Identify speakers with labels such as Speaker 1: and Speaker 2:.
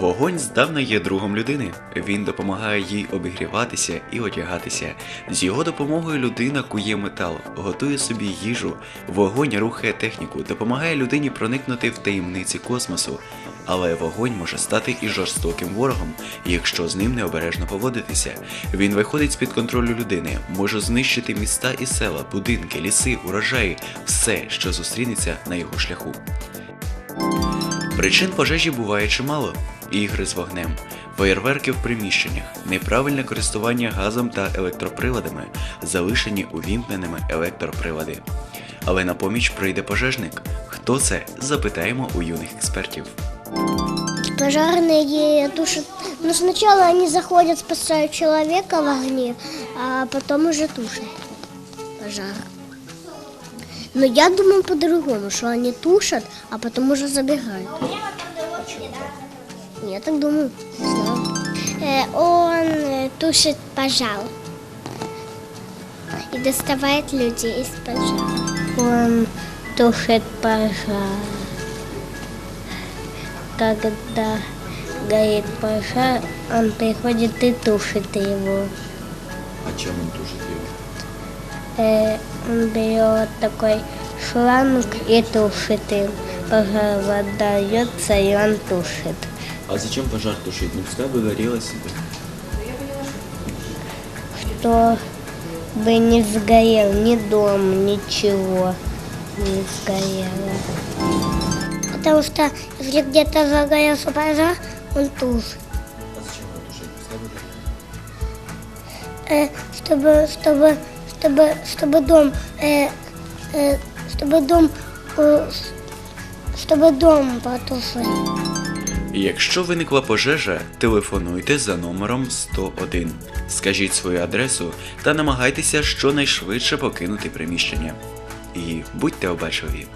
Speaker 1: Вогонь здавна є другом людини. Він допомагає їй обігріватися і одягатися. З його допомогою людина кує метал, готує собі їжу. Вогонь рухає техніку, допомагає людині проникнути в таємниці космосу. Але вогонь може стати і жорстоким ворогом, якщо з ним необережно поводитися. Він виходить з-під контролю людини, може знищити міста і села, будинки, ліси, урожаї, все, що зустрінеться на його шляху. Причин пожежі буває чимало: ігри з вогнем, феєрверки в приміщеннях, неправильне користування газом та електроприладами, залишені увімкненими електроприлади. Але на поміч прийде пожежник. Хто це? Запитаємо у юних експертів.
Speaker 2: Пожарные тушат. Ну, сначала они заходят, спасают человека в огне, а потом уже тушат пожар. Но я думаю по-другому, что они тушат, а потом уже забегают. Я так думаю. Не знаю. Э, он э, тушит пожар и доставает людей из пожара. Он тушит пожар. Когда горит пожар, он приходит и тушит его.
Speaker 1: А чим він тушить його?
Speaker 2: Э, он берет такой шланг и тушит им. Пожар вода льется, и он тушит.
Speaker 1: А зачем пожар тушить? Ну пускай бы горело себе.
Speaker 2: Чтобы не сгорел ни дом, ничего не сгорело. Потому что если где-то загорелся пожар, он тушит.
Speaker 1: А зачем его тушить? Пускай бы
Speaker 2: Э, чтобы, чтобы, чтобы, чтобы дом, э, э, чтобы дом, э, чтобы дом потушить.
Speaker 1: Якщо виникла пожежа, телефонуйте за номером 101. Скажіть свою адресу та намагайтеся щонайшвидше покинути приміщення. І будьте обачливі.